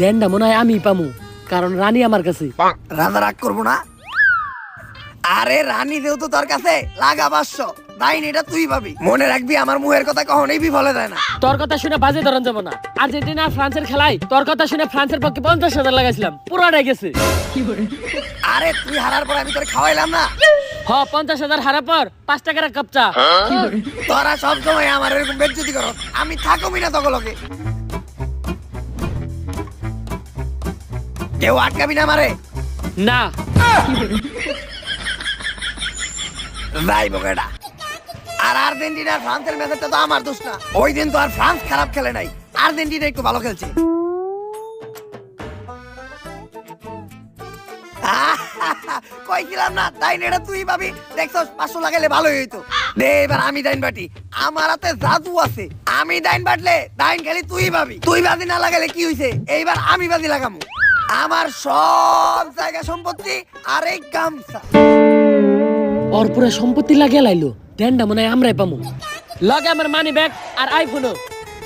দেনটা মনে হয় আমি পামু কারণ রানী আমার কাছে। রাজা রাগ করব না। আরে রানী যেহেতু তোর কাছে লাগা পাঁচশো। এটা তুই পাবি। মনে রাখবি আমার মুহের কথা কখনোই বিফলে দেয় না। তোর কথা শুনে বাজে ধরন যাব না। আর্জেন্টিনা ফ্রান্সের খেলায় তোর কথা শুনে ফ্রান্সের পক্ষে পঞ্চাশ হাজার লাগাইছিলাম। পুরোটাই গেছে। আরে তুই হারার পর আমি তোর খাওয়াইলাম না। হ পঞ্চাশ হাজার হারা পর পাঁচ টাকার কাপ চা। তোরা সব সময় আমার এরকম বেজ্জতি করো। আমি থাকুমি না কেউ আটকাবি না মারে না। বোকেটা আর আর্জেন্টিনা আর ফ্রান্সের ম্যাচটা তো আমার দোষ না। ওই দিন তো আর ফ্রান্স খারাপ খেলে নাই। আর্জেন্টিনা একটু ভালো খেলছে। কইছিলাম না তাই এটা তুই ভাবি? দেখছস পাঁচশো লাগাইলে ভালোই হইতো। দে এবার আমি দাইন বাটি। আমার হাতে জাদু আছে। আমি দাইন বাটলে দাইন খালি তুই ভাবি। তুই বাজি না লাগাইলে কি হইছে? এইবার আমি বাজি লাগামু। আমার সব জায়গা সম্পত্তি আর এই গামছা। ওর পুরো সম্পত্তি লাগিয়ে লাইলো। দেনটা মনে হয় আমরাই পামু। লগে আমার মানি ব্যাগ আর আইফোনও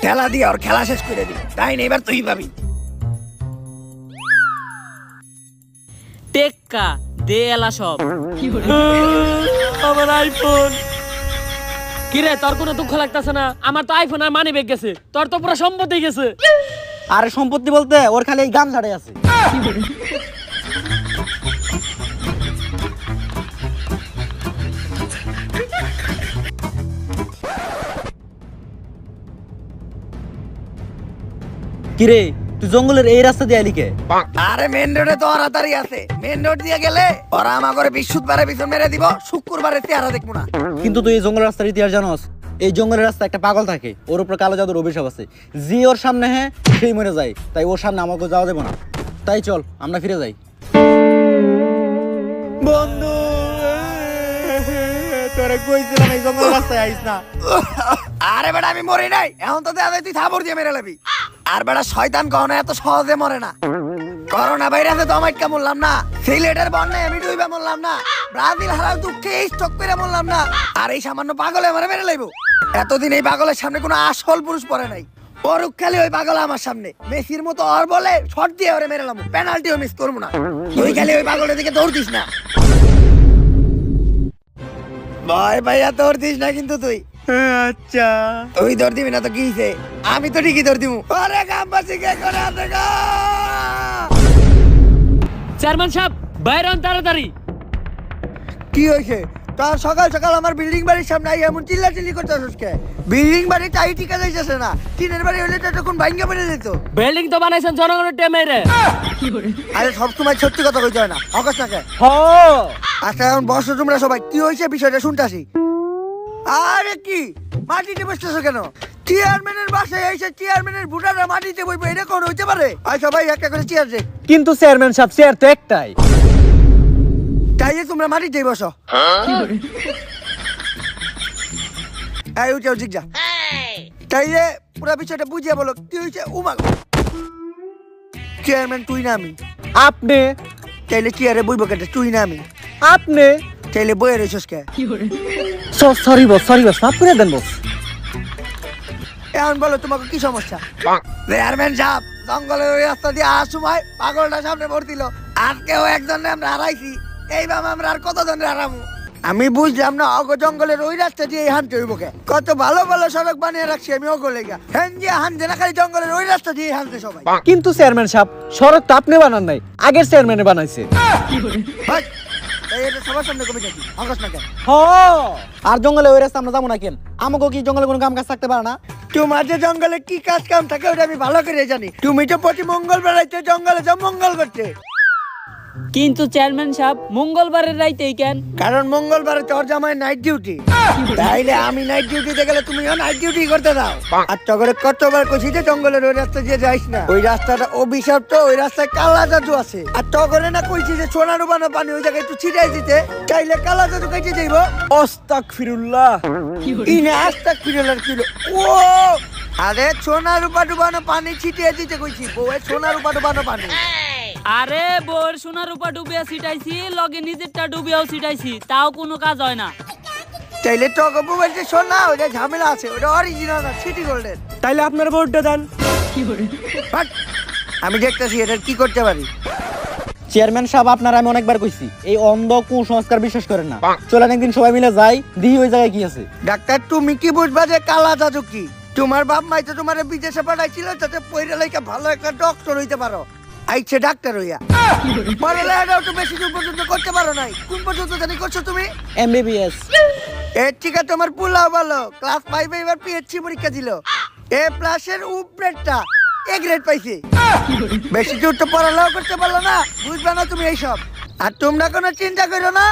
খেলা দিয়ে ওর খেলা শেষ করে দি তাই না এবার তুই পাবি টেক্কা। দে সব। আমার আইফোন কিরে, তোর কোনো দুঃখ লাগতেছে না? আমার তো আইফোন আর মানি ব্যাগ গেছে। তোর তো পুরো সম্পত্তি গেছে। আরে সম্পত্তি বলতে ওর খালি এই গান ছাড়ে আছে। কিরে তুই জঙ্গলের এই রাস্তা দিয়ে কে? আরে মেন রোডে তো তাড়াতাড়ি আছে। মেন রোড দিয়ে গেলে ওরা আমার করে বৃহস্পতিবারে পিছন মেরে দিব শুক্রবারে চেহারা দেখব না। কিন্তু তুই এই জঙ্গলের রাস্তার ইতিহাস জানোস? এই জঙ্গলের রাস্তা একটা পাগল থাকে ওর উপর কালো জাদুর অভিশাপ আছে। যে ওর সামনে হ্যাঁ সেই মরে যায় তাই ওর সামনে আমাকে যাওয়া দেবো না। তাই চল আমরা ফিরে যাই। বন্ধু আরে বেটা, আমি মরি নাই। এখন তো তুই দিয়ে মেরে আর বেটা, শয়তান কখনো এত সহজে মরে না। করোনা ভাইরাসে তো না। সিলেটের বন্যায় আমি না। ব্রাজিল দুঃখে স্টক করে না। আর এই সামান্য পাগলে আমারে মেরে লাইবো। এতদিন এই পাগলের সামনে কোনো আসল পুরুষ পড়ে নাই। পরুক খালি ওই পাগল আমার সামনে। মেসির মতো আর বলে শট দিয়ে ওরে মেরেলাম পেনাল্টিও মিস করব না। তুই খালি ওই পাগলের দিকে দৌড়তিস না। ভয় ভাইয়া দৌড়তিস না কিন্তু তুই। আচ্ছা। তুই দৌড় দিবি না তো কি হইছে? আমি তো ঠিকই দৌড় দিবো আরে গ্রামবাসী কে করে আছে গো? চেয়ারম্যান সাহেব বাইরে হন তাড়াতাড়ি। কি হয়েছে তার সকাল সকাল আমার বিল্ডিং বাড়ির সামনে আই এমন চিল্লা চিল্লি করতে কে? বিল্ডিং বাড়ি টাই টিকা যাইতেছে না। টিনের বাড়ি হলে তো তখন ভাঙ্গা পড়ে যেত। বিল্ডিং তো বানাইছেন জনগণের টেমে রে। আরে সব সময় সত্যি কথা কইতে হয় না। অকাশ না হ। আচ্ছা এখন বসো তোমরা সবাই। কি হয়েছে? বিষয়টা শুনতাছি আরে কি? মাটিতে বসতেছো কেন? চেয়ারম্যানের বাসায় এসে চেয়ারম্যানের বুটারা মাটিতে বইবে এটা কোন হইতে পারে? আয় সবাই একটা করে চেয়ার দে কিন্তু চেয়ারম্যান সাহেব চেয়ার তো একটাই। তাই যে তোমরা মাটিতেই বসো। এই উঠে উঠে যা। তাই যে পুরো বিষয়টা বুঝিয়ে বলো কি হয়েছে? উমা চেয়ারম্যান তুই না আমি। আপনি? তাইলে চেয়ারে বইব কেটে তুই না আমি। আপনি তাইলে বইয়ে রয়েছিস কে? সরি বস সরি বস মাফ করে দেন বস এখন বলো তোমাকে কি সমস্যা? চেয়ারম্যান সাহেব জঙ্গলের ওই রাস্তা দিয়ে আসার সময় পাগলটা সামনে ভর্তিল আজকেও একজনে আমরা হারাইছি। এইভাবে আমরা আর কতজন হারামু? আমি বুঝলাম না অগ জঙ্গলের ওই রাস্তা দিয়ে হানতে হইব কে? কত ভালো ভালো সড়ক বানিয়ে রাখছি আমি অগলে গা হ্যান যে হানতে না খালি জঙ্গলের ওই রাস্তা দিয়ে হানতে সবাই। কিন্তু চেয়ারম্যান সাহেব সড়ক তো আপনি বানান নাই আগের চেয়ারম্যানে বানাইছে। এটা সবার সামনে কবি নাকি? অগস না কেন? হ। আর জঙ্গলে ওই রাস্তা আমরা যাব না কেন? আমাকে কি জঙ্গলে কোনো কাম কাজ থাকতে পারে না? তোমার যে জঙ্গলে কি কাজ কাম থাকে ওটা আমি ভালো করে জানি। তুমি তো প্রতি মঙ্গল রাইতে জঙ্গলে যাও মঙ্গল করতে কিন্তু চেয়ারম্যান সাহেব মঙ্গলবারের রাইতেই কেন? কারণ মঙ্গলবারে তোর জামাই নাইট ডিউটি তাইলে আমি নাইট ডিউটিতে গেলে তুমিও নাইট ডিউটি করতে দাও। আর তখন কতবার কইছি যে জঙ্গলের ওই রাস্তা দিয়ে যাইস না ওই রাস্তাটা অভিশপ্ত ওই রাস্তায় কালা জাদু আছে। আর তখন না কইছি যে সোনা ডুবানো পানি ওই জায়গায় একটু ছিটাই দিতে চাইলে কালা জাদু কেটে যাইব অস্তাক ফিরুল্লাহ ইনে আস্তা কিরলার কিলো ও আরে সোনা রূপা ডুবানো পানি ছিটিয়ে দিতে কইছি বউয়ে সোনা রূপা ডুবানো পানি। আরে বোর সোনার রূপা ডুবিয়া ছিটাইছি লগে নিজেরটা ডুবিয়াও ছিটাইছি তাও কোনো কাজ হয় না। তাইলে তো মোবাইল যে শোন না ওটা ঝামেলা আছে ওটা অরিজিনাল না সিটি গোল্ডের তাইলে আপনার ভোটটা দেন। কি বাট আমি দেখতেছি এটা কি করতে পারি। চেয়ারম্যান সাহেব আপনার আমি অনেকবার কইছি এই অন্ধ কুসংস্কার বিশ্বাস করেন না। চলেন একদিন সবাই মিলে যাই দিই ওই জায়গায় কি আছে। ডাক্তার তুমি কি বুঝবা যে কালা জাদু কি? তোমার বাপ মাই তো তোমার বিদেশে পাঠাইছিল যাতে পয়রা লাইকা ভালো একটা ডক্টর হইতে পারো। আইছে ডাক্তার হইয়া। পড়ালেখাটাও তো বেশি দূর পর্যন্ত করতে পারো নাই। কোন পর্যন্ত জানি করছ তুমি? এমবিবিএস এর থেকে তোমার পুলাও ভালো। ক্লাস ফাইভে এবার পিএইচসি পরীক্ষা ছিল এ প্লাসের উপরেরটা এ গ্রেড পাইছে। বেশি দূর তো পড়ালেখা করতে পারল না। বুঝবে না তুমি এইসব। আর তোমরা কোনো চিন্তা করো না।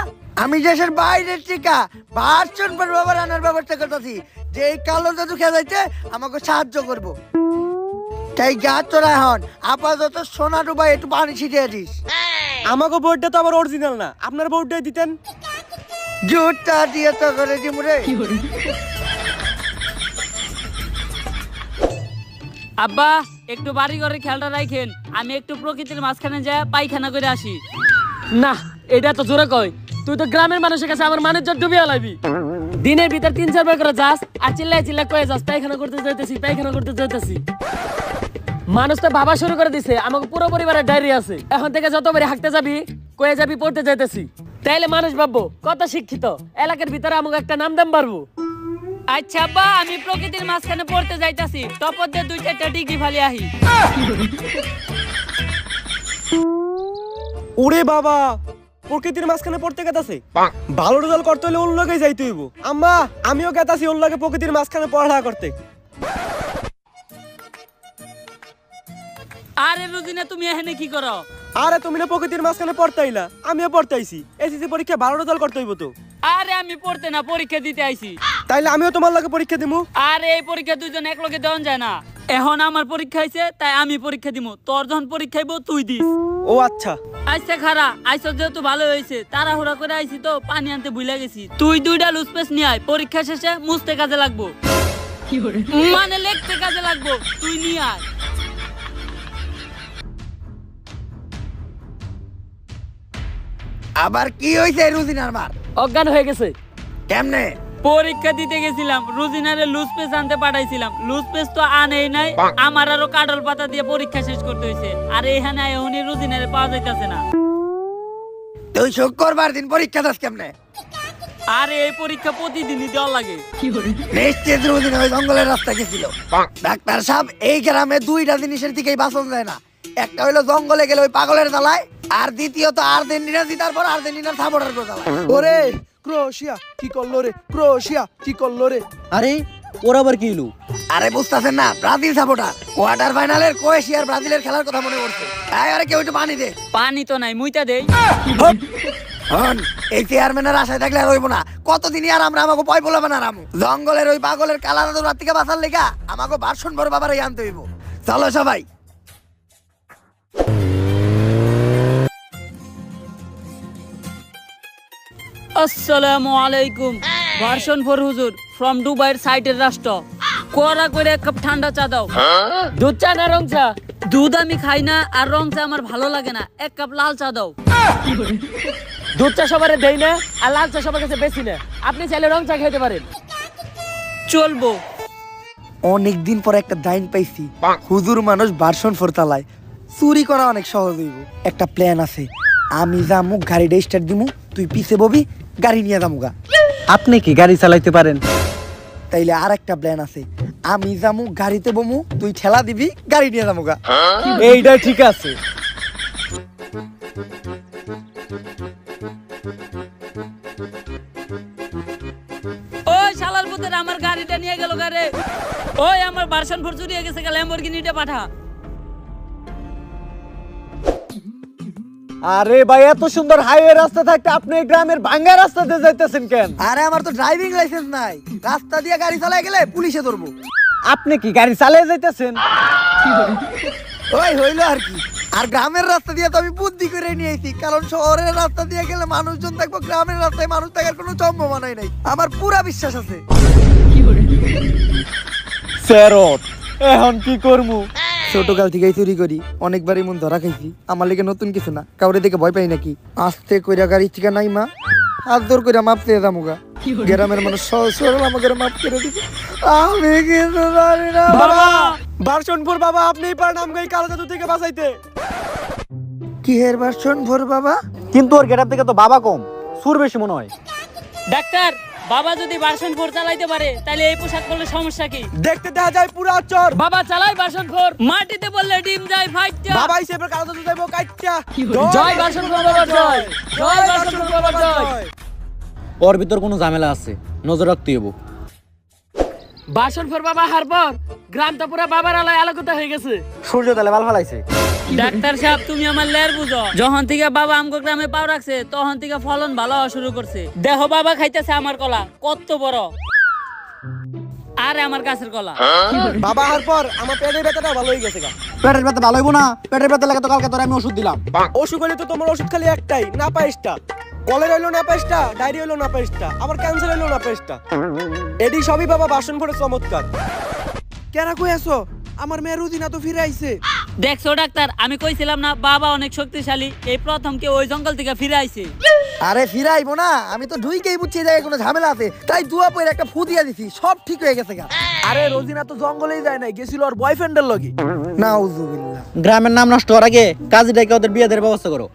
আমি দেশের বাইরের টিকা ভার্সন বাবার আনার ব্যবস্থা করতেছি। যে এই কালো জাদু খেলাইতে আমাকে সাহায্য করব। তাই গা তোরা এখন আপাতত সোনা ডুবাই একটু পানি ছিটিয়ে দিস। আমাকে ভোটটা তো আবার অরিজিনাল না। আপনার ভোটটাই দিতেন। জুটটা দিয়ে তো করে দিমুরে আব্বা একটু বাড়ি ঘরে খেয়ালটা রাখেন আমি একটু প্রকৃতির মাঝখানে যা পায়খানা করে আসি। না এটা তো জোরে কয়। তুই তো গ্রামের মানুষের কাছে আমার মানুষ ডুবিয়ে লাইবি। দিনের ভিতর তিন চার বার করে যাস আর চিল্লাই চিল্লাই কয়ে যাস পায়খানা করতে যাইতেছি পায়খানা করতে যাইতেছি। মানুষ তো ভাবা শুরু করে দিছে আমাকে পুরো পরিবারের ডায়রি আছে। এখন থেকে যতবারই হাঁকতে যাবি কয়ে যাবি পড়তে যাইতেছি। তাইলে মানুষ ভাববো কত শিক্ষিত এলাকার ভিতরে আমাকে একটা নাম দাম পারব। আচ্ছা আব্বা আমি প্রকৃতির মাঝখানে পড়তে যাইতাছি তপর দিয়ে দুই চারটা ডিগ্রি ফালি আহি। ওরে বাবা প্রকৃতির মাঝখানে পড়তে গেতাছে? ভালো রেজাল্ট করতে হলে ওর লগে যাইতে হইব। আম্মা আমিও গেতাছি ওর লগে প্রকৃতির মাঝখানে পড়ালেখা করতে। আরে রুজিনা তুমি এখানে কি করো? আরে তুমি না প্রকৃতির মাঝখানে পড়তাইলা। আমিও পড়তাইছি। এসএসসি পরীক্ষা ভালো রেজাল্ট করতে হইব তো। আরে আমি পড়তে না পরীক্ষা দিতে আইছি। তাইলে আমিও তোমার লগে পরীক্ষা দিমু। আরে এই পরীক্ষা দুজন এক লগে দেওয়া যায় না। এখন আমার পরীক্ষা তাই আমি পরীক্ষা দিব তোর যখন পরীক্ষা হইব তুই দিস। ও আচ্ছা। আচ্ছা খারা আইসো যেহেতু ভালো হয়েছে তাড়াহুড়া করে আইছি তো পানি আনতে ভুলে গেছি। তুই দুইটা লুজ পেস নিয়ে আয় পরীক্ষা শেষে মুছতে কাজে লাগবো। মানে লিখতে কাজে লাগবো তুই নিয়ে আয়। আবার কি হইছে রুজিনার মার? অজ্ঞান হয়ে গেছে। কেমনে? পরীক্ষা দিতে গেছিলাম রুজিনারে লুজ পেস আনতে পাঠাইছিলাম। লুজ পেস তো আনেই নাই আমার আরও কাটল পাতা দিয়ে পরীক্ষা শেষ করতে হয়েছে আর এখানে এখনই রুজিনারে পাওয়া যাইতাছে না। তুই শুক্রবার দিন পরীক্ষা দাস কেমনে? আর এই পরীক্ষা প্রতিদিনই দেওয়া লাগে। নিশ্চিত রুদিন ওই জঙ্গলের রাস্তা গেছিল। ডাক্তার সাহেব এই গ্রামে দুইটা জিনিসের দিকেই বাঁচন যায় না। একটা হইল জঙ্গলে গেলে ওই পাগলের জ্বালায় আর দ্বিতীয়ত আর্জেন্টিনা জিতার পর আর্জেন্টিনার সাপোর্টার করে জ্বালায়। ওরে ক্রোয়েশিয়া কি করল রে? ক্রোয়েশিয়া কি করল রে? আরে ওর আবার কি আরে বুঝতেছেন না ব্রাজিল সাপোর্টার। কোয়ার্টার ফাইনালের ক্রোয়েশিয়ার ব্রাজিলের খেলার কথা মনে পড়ছে। তাই আরে কেউ একটু পানি দে। পানি তো নাই মুইতা দেই। হন এই চেয়ারম্যানের আশায় থাকলে আর হইব না। কতদিনই আর আমরা আমাকে পয় বলবে না রামু। জঙ্গলের ওই পাগলের কালা দাদু রাত থেকে বাঁচার লেগা আমাকে বাসন বড় বাবার আনতে হইব। চলো সবাই। আসসালামু আলাইকুম। ভার্সন ফর হুজুর ফ্রম দুবাইয়ের সাইটের রাষ্ট্র। কড়া করে এক কাপ ঠান্ডা চা দাও। দুধ চা না রং চা? দুধ আমি খাই না আর রং চা আমার ভালো লাগে না। এক কাপ লাল চা দাও। দুধ চা সবার দেই না আর লাল চা সবার কাছে বেশি না। আপনি চাইলে রং চা খেতে পারেন। চলবো। অনেক দিন পর একটা ডাইন পাইছি। হুজুর মানুষ ভার্সন ফোর তালায়। চুরি করা অনেক সহজ হইব। একটা প্ল্যান আছে। আমি যামু গাড়িটা স্টার্ট দিমু তুই পিছে ববি গাড়ি নিয়ে যামুগা আপনি কি গাড়ি চালাইতে পারেন? তাইলে আর একটা প্ল্যান আছে। আমি যামু গাড়িতে বমু তুই ঠেলা দিবি গাড়ি নিয়ে যামুগা এইটা ঠিক আছে। ওই শালার পুতের আমার গাড়িটা নিয়ে গেল গারে ওই আমার ভার্সন ফোর চুরিয়ে গেছে গেল ল্যাম্বরগিনিটা পাঠা। আরে ভাই এত সুন্দর হাইওয়ে রাস্তা থাকতে আপনি এই গ্রামের ভাঙ্গা রাস্তাতে যাইতেছেন কেন? আরে আমার তো ড্রাইভিং লাইসেন্স নাই। রাস্তা দিয়ে গাড়ি গেলে পুলিশে ধরবো। আপনি কি গাড়ি চালিয়ে যাইতেছেন? ওই হইল আর কি। আর গ্রামের রাস্তা দিয়ে তো আমি বুদ্ধি করে নিয়েছি কারণ শহরের রাস্তা দিয়ে গেলে মানুষজন থাকব গ্রামের রাস্তায় মানুষ থাকার কোনো সম্ভাবনাই নাই। আমার পুরা বিশ্বাস আছে। ফেরত এখন কি করমু ছোটকাল থেকেই চুরি করি অনেকবারই মন ধরা খাইছি। আমার লেগে নতুন কিছু না কাউরে দেখে ভয় পাই নাকি? আস্তে কইরা গাড়ি থেকে নাই মা। হাত দৌড় কইরা মাপ চেয়ে যামুগা গ্রামের মানুষ সরল আমাকে মাফ করে দিবে। আমি কিন্তু জানি না বাবা বারশনপুর বাবা আপনিই পারেন আমাকে এই কালো জাদু থেকে বাঁচাইতে। কি হের ভার্সন ভোর বাবা? কিন্তু ওর গেটার থেকে তো বাবা কম সুর বেশি মনে হয়। ডাক্তার বাবা যদি ভার্সন ফোর চালাইতে পারে তাহলে এই পোশাক পরলে সমস্যা কি? দেখতে দেখা যায় পুরা চর বাবা চালাই বাসন ফোর মাটিতে বললে ডিম যায় ফাইটটা। বাবা হিসেবে কালো জাদু যাইবো কাইটটা। জয় বাসন ফোর বাবা জয়। জয় বাসন ফোর বাবা জয়। ওর ভিতর কোনো ঝামেলা আছে। নজর রাখতে হইব। বাসন ফোর বাবা হার পর গ্রামটা পুরো বাবার আলায় আলোকিত হয়ে গেছে। সূর্য তাহলে ভালো ফালাইছে ডাক্তার সাহেব তুমি আমার লের বুঝো। যখন থেকে বাবা আমগো গ্রামে পাও রাখছে তখন থেকে ফলন ভালো হওয়া শুরু করছে। দেহ বাবা খাইতেছে আমার কলা কত বড়। আরে আমার গাছের কলা। বাবা হার পর আমার পেটের ব্যথাটা ভালো হয়ে গেছে পেটের ব্যথা ভালো হইব না পেটের ব্যথা লাগে তো কালকে তোর আমি ওষুধ দিলাম। অসুখ হলে তো তোমার ওষুধ খালি একটাই না পায়েসটা কলের হইল না পায়েসটা ডায়রি হইল না পায়েসটা আবার ক্যান্সার হইল না পায়েসটা এটি সবই বাবা বাসন ভরে চমৎকার। কেন কই আছো? আমার মেয়ের রুদিনা তো ফিরে আইছে। দেখছ ডাক্তার আমি কইছিলাম না বাবা অনেক শক্তিশালী। এই প্রথম কে ওই জঙ্গল থেকে ফিরে আইছে। আরে ফিরাইবো না আমি তো ঢুইকেই বুঝছি এই জায়গায় কোনো ঝামেলা আছে। তাই দুয়া পরে একটা ফু দিয়া দিছি সব ঠিক হয়ে গেছে গা। আরে রোজিনা তো জঙ্গলেই যায় নাই গেছিল ওর বয়ফ্রেন্ডের লগে। নাউজুবিল্লাহ। গ্রামের নাম নষ্ট হওয়ার আগে কাজী ডেকে ওদের বিয়ে দেওয়ার ব্যবস্থা করো।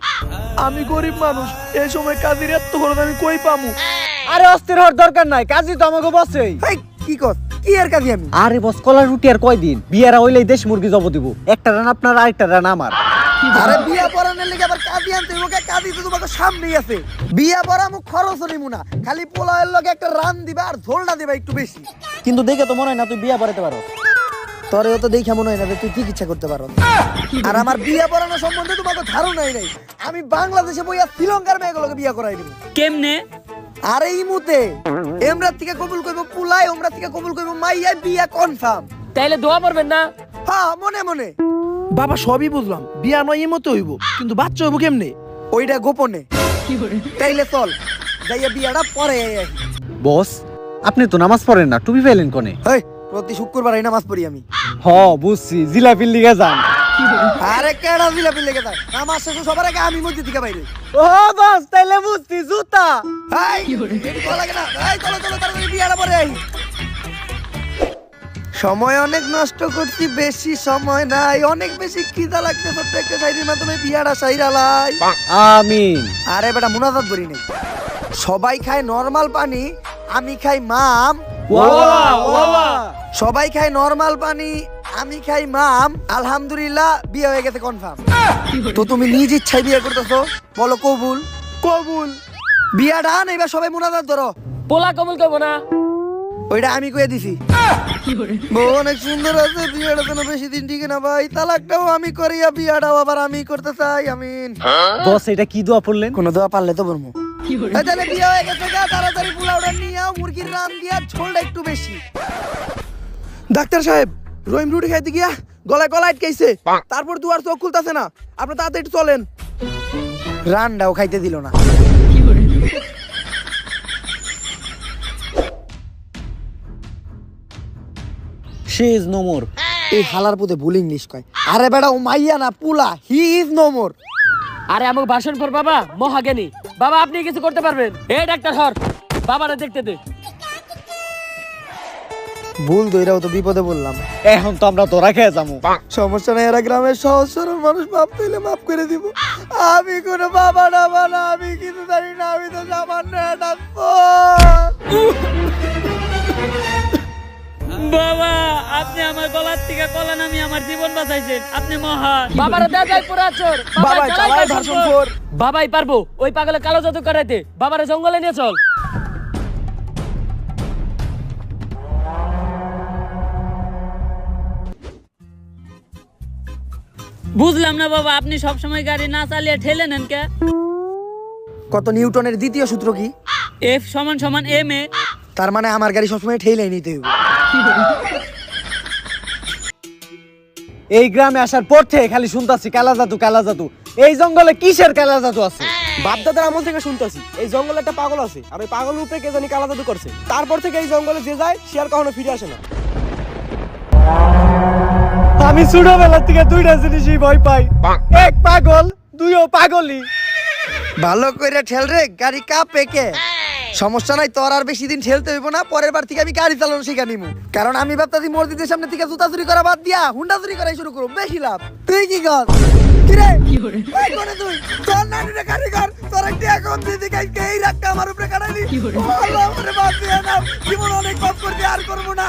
আমি গরিব মানুষ এই সময় কাজের এত খরচ আমি কই পামু? আরে অস্থির হওয়ার দরকার নাই কাজী তো আমাকে বসেই। কি কর? কি এর কাজে আমি? আরে বস কলার রুটি আর কয়দিন? বিয়ারা হইলেই দেশ মুরগি জব দিব। একটা রান আপনার আরেকটা রান আমার। আরে বিয়া পড়ানোর লেগে আবার কাজী আনতে হইব কে? কাজী তো তোমাকে সামনেই আছে। বিয়া পড়া মুখ খরচ নিমু না। খালি পোলাওয়ের লগে একটা রান দিবা আর ঝোলটা দিবা একটু বেশি। কিন্তু দেখে তো মনে হয় না তুই বিয়া পড়াতে পারো। তোরেও তো দেখে মনে হয় না যে তুই কি ইচ্ছা করতে পারো। আর আমার বিয়া পড়ানো সম্বন্ধে তোমাকে ধারণাই নাই। আমি বাংলাদেশে বইয়া শ্রীলঙ্কার মেয়েগুলোকে বিয়া করাই দিব। কেমনে? আরে এই মুতে এমরাত থেকে কবুল করব পুলাই ওমরাত থেকে কবুল করব মাইয়া বিয়া কনফার্ম তাইলে দোয়া পড়বেন না? হ্যাঁ মনে মনে। বাবা সবই বুঝলাম। বিয়া নয় মতো হইব। কিন্তু বাচ্চা হইব কেমনে? ওইটা গোপনে। তাইলে চল যাইয়া বিয়াটা পরে বস আপনি তো নামাজ পড়েন না টুপি ফেলেন কোনে? হেই প্রতি শুক্রবার এই নামাজ পড়ি আমি। হ বুঝছি জিলাপির লিগে যান। আরে কেডা দিলা পিলে গেদা নামাজ শেষে সবার আগে আমি মসজিদ থেকে বাইরে। ও বস তাইলে বুঝছি জুতা। হাই এটি ভালো লাগে না। এই চলো চলো তাড়াতাড়ি বিয়াটা পরে সময় অনেক নষ্ট করছি বেশি সময় নাই। অনেক বেশি খিদা লাগছে ছোট্ট একটা মাধ্যমে বিয়াটা সাইরালাই আমিন। আরে বেটা মুনাজাত করি নেই সবাই খায় নরমাল পানি আমি খাই মাম। সবাই খায় নরমাল পানি আমি খাই মাম আলহামদুলিল্লাহ বিয়ে হয়ে গেছে কনফার্ম তো তুমি নিজ ইচ্ছায় বিয়ে করতেছো? বলো কবুল। কবুল। বিয়া ডান এবার সবাই মুনাজাত ধরো। পোলা কবুল করব না। ওইটা আমি কয়ে দিছি। বউ অনেক সুন্দর আছে বিয়েটা বেশি দিন টিকে না ভাই। তালাকটাও আমি করিয়া বিয়াটাও আবার আমি করতে চাই আমিন। বস এটা কি দোয়া পড়লেন? কোনো দোয়া পারলে তো বলব। তাহলে বিয়ে হয়ে গেছে গা তাড়াতাড়ি পোলাওটা নিয়ে আও মুরগির রান দিয়া ঝোলটা একটু বেশি। ডাক্তার সাহেব রহিম রুটি খাইতে গিয়া গলায় গলা আটকাইছে। তারপর দুয়ার চোখ খুলতাছে না। আপনি তাড়াতাড়ি চলেন। রানটাও খাইতে দিল না। শি ইজ নো মোর এই হালার পুতে ভুল ইংলিশ কয়। আরে বেটা ও মাইয়া না পুলা। হি ইজ নো মোর আরে আমাকে বাসন ফোর বাবা মহাজ্ঞানী। বাবা আপনি কিছু করতে পারবেন। এ ডাক্তার হর। বাবারে দেখতে দে। ভুল দইরাও তো বিপদে বললাম এখন তো আমরা তোরা খেয়ে যাব। সমস্যা নেই এরা গ্রামের সহজ সরল মানুষ মাপ পেলে মাফ করে দিব। আমি কোনো বাবা না আমি কিছু জানি না আমি তো সামান্য বাবা আপনি আমার গলার থেকে কলা নামি আমার জীবন বাঁচাইছেন। আপনি মহান। বাবারে দেয়া পুরা চোর। বাবা বাবাই পারব ওই পাগলে কালো জাদু করাইতে বাবারে জঙ্গলে নিয়ে চল। বুঝলাম না বাবা আপনি সব সময় গাড়ি না চালিয়ে ঠেলে নেন কে? কত নিউটনের দ্বিতীয় সূত্র কি? এফ সমান সমান এম এ তার মানে আমার গাড়ি সবসময় ঠেলে নিতে হবে এই গ্রামে আসার পর থেকে খালি শুনতাছি কালা জাদু কালা জাদু। এই জঙ্গলে কিসের কালা জাদু আছে? বাপদাদার আমল থেকে শুনতেছি এই জঙ্গলে একটা পাগল আছে আর ওই পাগল উপরে কে জানি কালা জাদু করছে। তারপর থেকে এই জঙ্গলে যে যায় সে আর কখনো ফিরে আসে না। আমি ছোটবেলা থেকে দুইটা জিনিসই ভয় পাই। এক পাগল দুইও পাগলই। ভালো করে ঠেল রে গাড়ি কা? পেকে সমস্যা নাই তোর আর বেশি দিন ঠেলতে হইব না পরের বার থেকে আমি গাড়ি চালানো শিখে নিমু। কারণ আমি ভাবতাছি মসজিদের সামনে থেকে জুতা চুরি করা বাদ দিয়া হুন্ডা চুরি করাই শুরু করব বেশি লাভ। তুই কি কর? কিরে? ওই কোনে তুই তোর নানুরে গাড়ি কর তোর একটি দিদি এই রাখতে আমার উপরে কাটাইলি আল্লাহ আমারে বাদ দিয়ে না জীবন অনেক পাপ করবি আর করব না।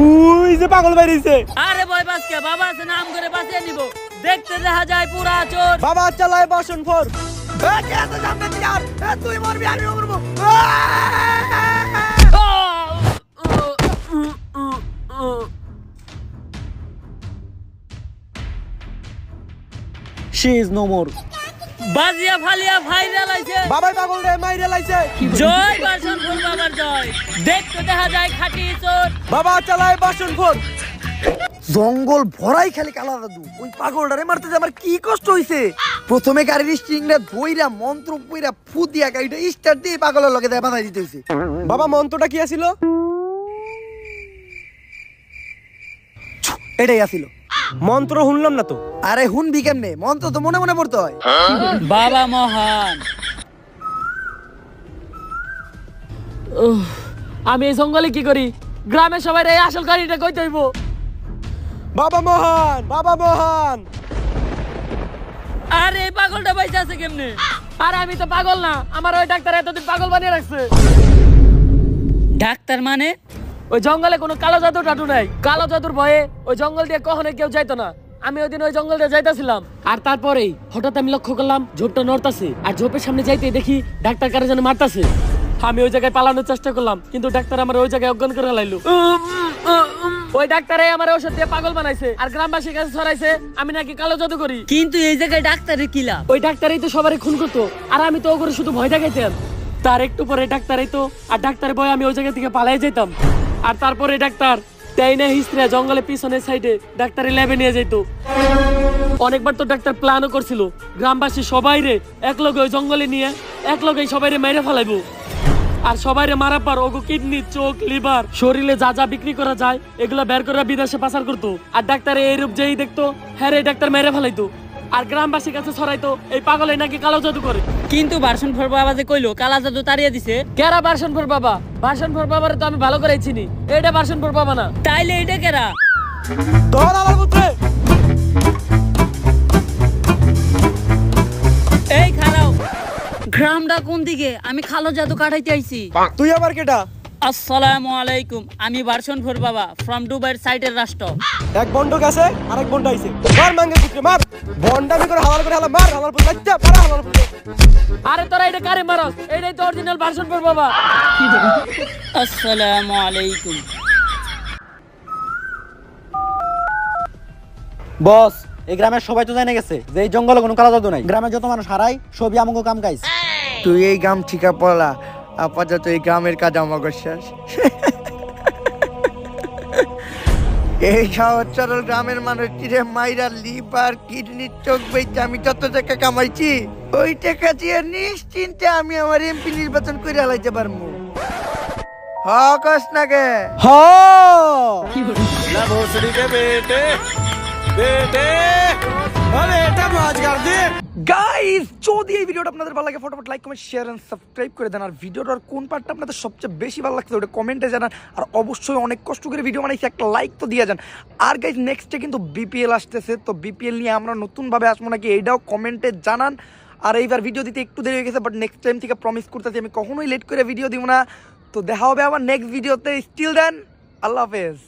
উই যে পাগল বাইরেছে আরে বয় বাসকে বাবা আছে নাম করে বাঁচিয়ে নিব। দেখতে দেখা যায় পুরা চোর। বাবা চালায় বাসন ফোর। কে তুই মরবি আমি মরবো। শি ইজ নো মোর বাজিয়া ফালিয়া ভাইরাল বাবাই পাগল রে মাইরে লাইছে। জয় বাসন ফুল বাবার জয়। দেখতে দেখা যায় খাটি চোর। বাবা চালায় বাসন ফোর জঙ্গল ভরাই খালি কালা দাদু। ওই পাগলটারে মারতে যে আমার কি কষ্ট হইছে? প্রথমে গাড়ির স্টিংটা ধইরা মন্ত্র পইরা ফু দিয়া গাড়িটা স্টার্ট দিয়ে পাগলের লগে দেয় বাধাই দিতে হইছে। বাবা মন্ত্রটা কি আছিল? এটাই আসিল মন্ত্র শুনলাম না তো। আরে হুনবি কেমনে? মন্ত্র তো মনে মনে পড়তে হয়। বাবা মহান। উহ, আমি এই জঙ্গলে কি করি? গ্রামের সবাই এই আসল কাহিনীটা কইতে হইব। বাবা মহান বাবা মহান। আরে এই পাগলটা বাইসে আছে কেমনে? আর আমি তো পাগল না আমার ওই ডাক্তার এতদিন পাগল বানিয়ে রাখছে। ডাক্তার মানে? ওই জঙ্গলে কোনো কালো জাদু টাটু নাই। কালো জাদুর ভয়ে ওই জঙ্গল দিয়ে কখনো কেউ যাইতো না। আমি ওই দিন ওই জঙ্গল দিয়ে যাইতেছিলাম। আর তারপরেই হঠাৎ আমি লক্ষ্য করলাম ঝোপটা নড়তাছে আর ঝোপের সামনে যাইতে দেখি ডাক্তার কারে যেন মারতাছে। আমি ওই জায়গায় পালানোর চেষ্টা করলাম কিন্তু ডাক্তার আমার ওই জায়গায় অজ্ঞান করে লাইলো। ওই ডাক্তারে আমার ওষুধ দিয়ে পাগল বানাইছে আর গ্রামবাসীর কাছে ছড়াইছে আমি নাকি কালো জাদু করি। কিন্তু এই জায়গায় ডাক্তারের কি লাভ? ওই ডাক্তারই তো সবারই খুন করতো আর আমি তো ও করে শুধু ভয় দেখাইতাম। তার একটু পরে ডাক্তারই তো আর ডাক্তারের ভয় আমি ওই জায়গা থেকে পালাই যেতাম আর তারপরে ডাক্তার তাই না হিস্ট্রে জঙ্গলের পিছনের সাইডে ডাক্তারে ল্যাবে নিয়ে যেত অনেকবার তো ডাক্তার প্ল্যানও করছিল, গ্রামবাসী সবাই রে, এক লগে ওই জঙ্গলে নিয়ে, এক লগে সবাই রে মেরে ফেলাইবো। আর সবাই রে মারার পর ওগো কিডনি, চোখ, লিভার, শরীরে যা যা বিক্রি করা যায়, এগুলো বের করে বিদেশে পাচার করতো। আর ডাক্তার এই রূপ যেই দেখতো হ্যাঁ রে, ডাক্তার মেরে ফেলাইতো। আর গ্রামবাসীর কাছে ছড়াইতো এই পাগলে নাকি কালো জাদু করে। কিন্তু ভার্সন ফোর বাবা যে কইলো কালা জাদু তাড়িয়ে দিছে। কেরা বাসনপুর বাবা? বাসনপুর বাবারে তো আমি ভালো করে চিনি। এটা বাসনপুর বাবা না। তাইলে এটা কেরা? ধর আমার পুত্রে। এই খারাও গ্রামটা কোন দিকে? আমি খালো জাদু কাটাইতে আইছি। তুই আবার কেটা আসসালামু আলাইকুম আমি ভার্সন ফোর বাবা ফ্রম দুবাইয়ের সাইটের রাষ্ট্র। এক বন্ড গেছে আর এক বন্ড আইছে। মার মাঙ্গে পুত্রে মার। বন্ডামি করে হাওয়াল করে হালা মার হালার পুত্রে মার হালার আরে তোরা এটা কারে মারস? এটাই তো অরিজিনাল বাসনপুর বাবা। আসসালামু আলাইকুম। বস এই গ্রামের সবাই তো জেনে গেছে যে এই জঙ্গলে কোনো কালো জাদু নাই। গ্রামের যত মানুষ হারাই সবই আমাকে কাম গাইছে তুই এই গ্রাম ঠিকা পড়লা আপাতত এই গ্রামের কাজ আমাকে শেষ। এই শহরচরল গ্রামের মানুষ চিরে মাইরা লিভার কিডনির চোখ বেচে আমি যত টাকা কামাইছি ওই টাকা দিয়ে নিশ্চিন্তে আমি আমার এমপি নির্বাচন করে আলাইতে পারব। হকস না গে হ! গাইস যদি এই ভিডিওটা আপনাদের ভালো লাগে, ফটোফট like comment share and subscribe করে দেন। আর ভিডিওটার কোন পার্টটা আপনাদের সবচেয়ে বেশি ভালো লাগছে, ওটা কমেন্টে জানান। আর অবশ্যই অনেক কষ্ট করে ভিডিও বানাইছি, একটা লাইক তো দিয়ে যান। আর গাইস নেক্সটে কিন্তু বিপিএল আসতেছে, তো বিপিএল নিয়ে আমরা নতুনভাবে আসব নাকি এইটাও কমেন্টে জানান। আর এইবার ভিডিও দিতে একটু দেরি হয়ে গেছে বাট নেক্সট টাইম থেকে প্রমিস করতেছি, আমি কখনোই লেট করে ভিডিও দিব না। তো দেখা হবে আবার নেক্সট ভিডিওতে স্টিল দেন আল্লাহ হাফেজ।